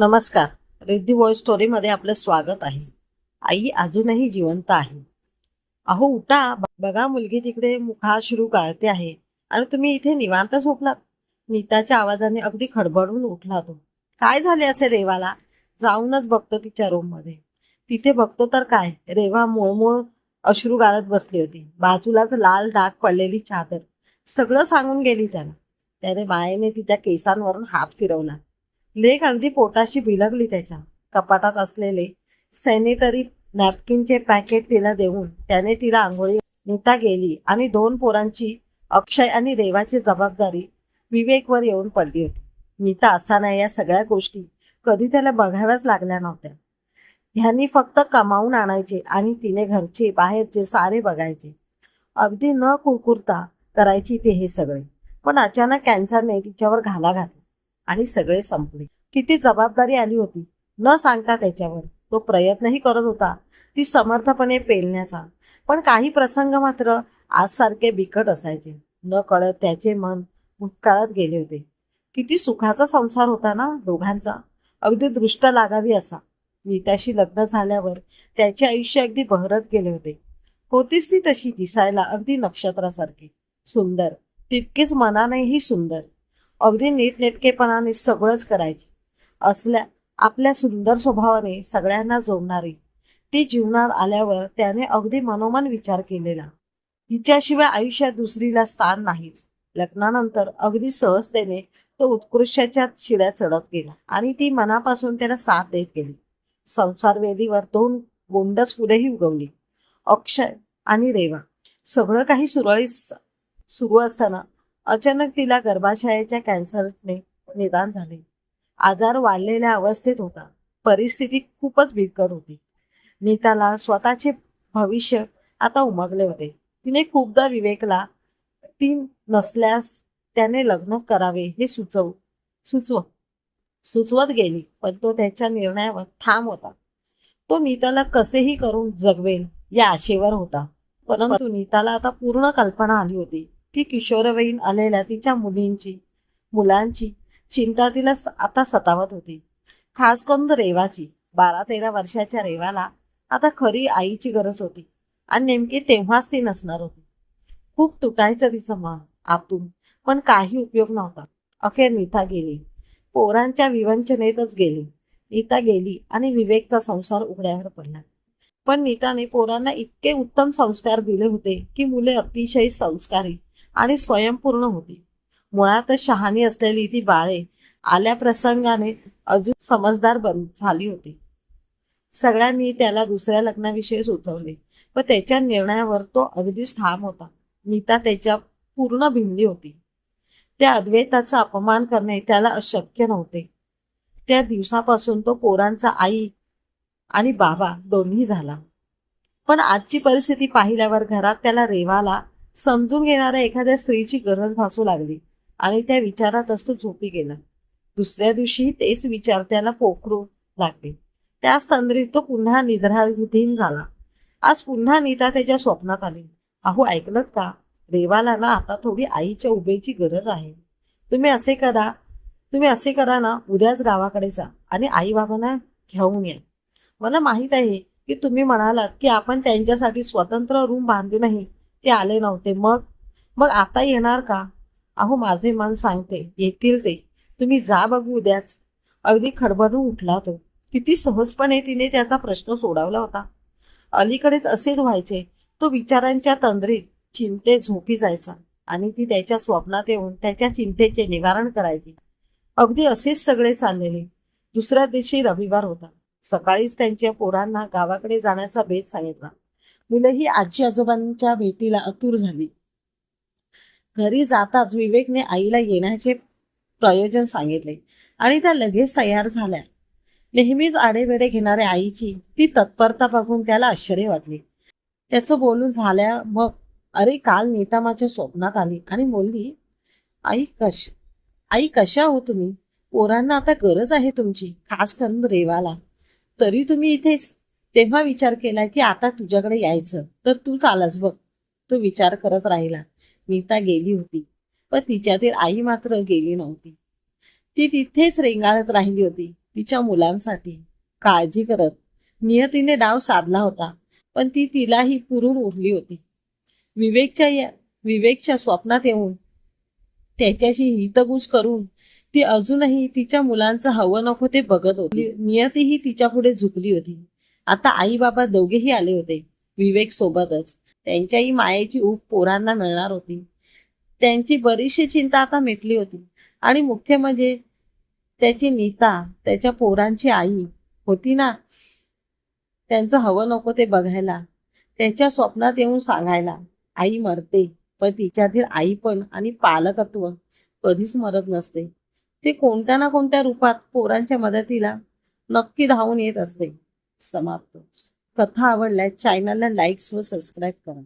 नमस्कार. रिद्धी वॉइस स्टोरीमध्ये आपलं स्वागत आहे. आई अजूनही जिवंत आहे. अहो उठा. बघा मुलगी तिकडे मुखाश्रू गाळते आहे. आणि तुम्ही इथे निवांत झोपलात? नीताच्या आवाजाने अगदी खडबडून उठला तो. काय झाले असे रेवाला? जाऊनच बघतो तिच्या रूममध्ये तिथे बघतो तर काय? रेवा मोळमोळ अश्रू गाळत बसली होती. बाजूलाच लाल डाग पडलेली चादर. सगळं सांगून गेली त्याला. त्याने मायेने तिच्या केसांवरून हात फिरवला. लेख अगदी पोटाशी बिलगली त्याच्या. कपाटात असलेले सॅनिटरी नॅपकिनचे पॅकेट तिला देऊन त्याने तिला आंघोळी नेता गेली आणि दोन पोरांची अक्षय आणि रेवाची जबाबदारी विवेकवर येऊन पडली होती. नीता असताना या सगळ्या गोष्टी कधी त्याला बघाव्याच लागल्या नव्हत्या. ह्यांनी फक्त कमावून आणायचे आणि तिने घरचे बाहेरचे सारे बघायचे. अगदी न कुरकुरता करायची ते हे सगळे. पण अचानक कॅन्सरने तिच्यावर घाला घातला. आणि सगळे संपले. किती जबाबदारी आली होती. न सांगता त्याच्यावर तो प्रयत्नही करत होता. ती समर्थपणे पेलण्याचा. पण काही प्रसंग मात्र आजसारखे बिकट असायचे. न कळत त्याचे मन भूतकाळात गेले होते. किती सुखाचा संसार होता ना दोघांचा. अगदी दृष्ट लागावी असा. नीताशी लग्न झाल्यावर त्याचे आयुष्य अगदी बहरत गेले होते. होतीच ती तशी दिसायला अगदी नक्षत्रासारखी. सुंदर. तितकीच मनानेही सुंदर. अगदी नीटनेटकेपणाने सगळंच करायची. असल्या आपल्या सुंदर स्वभावाने सगळ्यांना जोडणारी ती जीवनात आल्यावर त्याने अगदी मनोमन विचार केलेला. हिच्याशिवाय आयुष्यात दुसरीला स्थान नाही. लग्नानंतर अगदी सहजतेने तो उत्कृष्टाच्या शिड्या चढत गेला आणि ती मनापासून त्याला साथ देत गेली. संसार वेदीवर दोन गोंडस फुलेही उगवली. अक्षय आणि रेवा. सगळं काही सुरळीत सुरू असताना अचानक तिला गर्भाशयाच्या कॅन्सरने निदान झाले. आजार वाढलेल्या अवस्थेत होता. परिस्थिती खूपच बिकट होती. नीताला स्वतःचे भविष्य आता उमगले होते. तिने खूपदा विवेकला ती नसल्यास त्याने लग्न करावे हे सुचव सुचव सुचवत गेली पण तो त्याच्या निर्णयावर ठाम होता. तो नीताला कसेही करून जगवेल या आशेवर होता. परंतु नीताला आता पूर्ण कल्पना आली होती. की किशोरवयीन आलेल्या तिच्या मुलींची मुलांची चिंता तिला आता सतावत होती. खास करून रेवाची. बारा तेरा वर्षाच्या रेवाला आता खरी आईची गरज होती आणि नेमकी तेव्हाच ती नसणार होती. खूप तुटायचं तिचं मन आतून पण काही उपयोग नव्हता. अखेर नीता गेली. पोरांच्या विवंचनेतच गेली. नीता गेली आणि विवेकचा संसार उघड्यावर पडला. पण नीताने पोरांना इतके उत्तम संस्कार दिले होते की मुले अतिशय संस्कारी आणि स्वयंपूर्ण होती. मुळातच शहाणी असलेली ती बाळे आल्या प्रसंगाने अजून समजदार बन झाली होती. सगळ्यांनी त्याला दुसऱ्या लग्नाविषयी सुचवले व त्याच्या निर्णयावर तो अगदीच ठाम होता. नीता त्याच्या पूर्ण भिंडी होती. त्या अद्वैताचा अपमान करणे त्याला अशक्य नव्हते. त्या दिवसापासून तो पोरांचा आई आणि बाबा दोन्ही झाला. पण आजची परिस्थिती पाहिल्यावर घरात त्याला रेवाला समजून घेणाऱ्या एखाद्या स्त्रीची गरज भासू लागली आणि त्या विचारात असतो झोपी गेला. दुसऱ्या दिवशी तेच विचार त्याला पोखरू लागले. त्याच तंद्रीत तो पुन्हा निद्राधीन झाला. आज पुन्हा नीता त्याच्या स्वप्नात आली. अहो ऐकलत का? रेवाला ना आता थोडी आईच्या उभेची गरज आहे. तुम्ही असे करा तुम्ही असे करा ना उद्याच गावाकडे जा आणि आई बाबांना घेऊन या. मला माहीत आहे की तुम्ही म्हणालात की आपण त्यांच्यासाठी स्वतंत्र रूम बांधूनही ते आले नव्हते. मग मग आता येणार का? अहो माझे मन सांगते. येतील ते. तुम्ही जा बघू उद्याच. अगदी खडबडून उठला तो. किती सहजपणे तिने त्याचा प्रश्न सोडवला होता. अलीकडेच असेच व्हायचे. तो विचारांच्या तंद्रीत चिंते झोपी जायचा आणि ती त्याच्या स्वप्नात येऊन त्याच्या चिंतेचे निवारण करायची. अगदी असेच सगळे चाललेले. दुसऱ्या दिवशी रविवार होता. सकाळीच त्यांच्या पोरांना गावाकडे जाण्याचा बेत सांगितला. मुलंही आजी आजोबांच्या भेटीला आतुर झाली. घरी जाताच विवेकने आईला येण्याचे प्रयोजन सांगितले आणि त्या लगेच तयार झाल्या. नेहमीच आडेवेडे घेणाऱ्या आईची ती तत्परता बघून त्याला आश्चर्य वाटले. त्याचं बोलून झाल्या मग अरे काल नीता माझ्या स्वप्नात आली आणि बोलली आई कश आई कशा हो तुम्ही? पोरांना आता गरज आहे तुमची खास करून रेवाला. तरी तुम्ही इथेच तेव्हा विचार केला की आता तुझ्याकडे यायचं तर तू आलास बघ. तो विचार करत राहिला. नीता गेली होती पण तिच्यातील आई मात्र गेली नव्हती. ती तिथेच रेंगाळत राहिली होती तिच्या मुलांसाठी. काळजी करत नियतीने डाव साधला होता पण ती तिलाही पुरून उरली होती. विवेकच्या या विवेकच्या स्वप्नात येऊन त्याच्याशी हितगुज करून ती अजूनही तिच्या मुलांचं हवं नको ते बघत होती. नियतीही तिच्या पुढे झुकली होती. आता आई बाबा दोघेही आले होते विवेक सोबतच. त्यांच्याही मायेची ऊब पोरांना मिळणार होती. त्यांची बरीचशी चिंता आता मिटली होती. आणि मुख्य म्हणजे त्याची नीता त्याच्या पोरांची आई होती ना? त्यांचं हवं नको ते बघायला. त्याच्या स्वप्नात येऊन सांगायला आई मरते पण तिच्यातील आई पण आणि पालकत्व कधीच मरत नसते. ते कोणत्या ना कोणत्या रूपात पोरांच्या मदतीला नक्की धावून येत असते. समाप्त. कथा आवडल्या चॅनलला लाईक्स व सबस्क्राईब करा.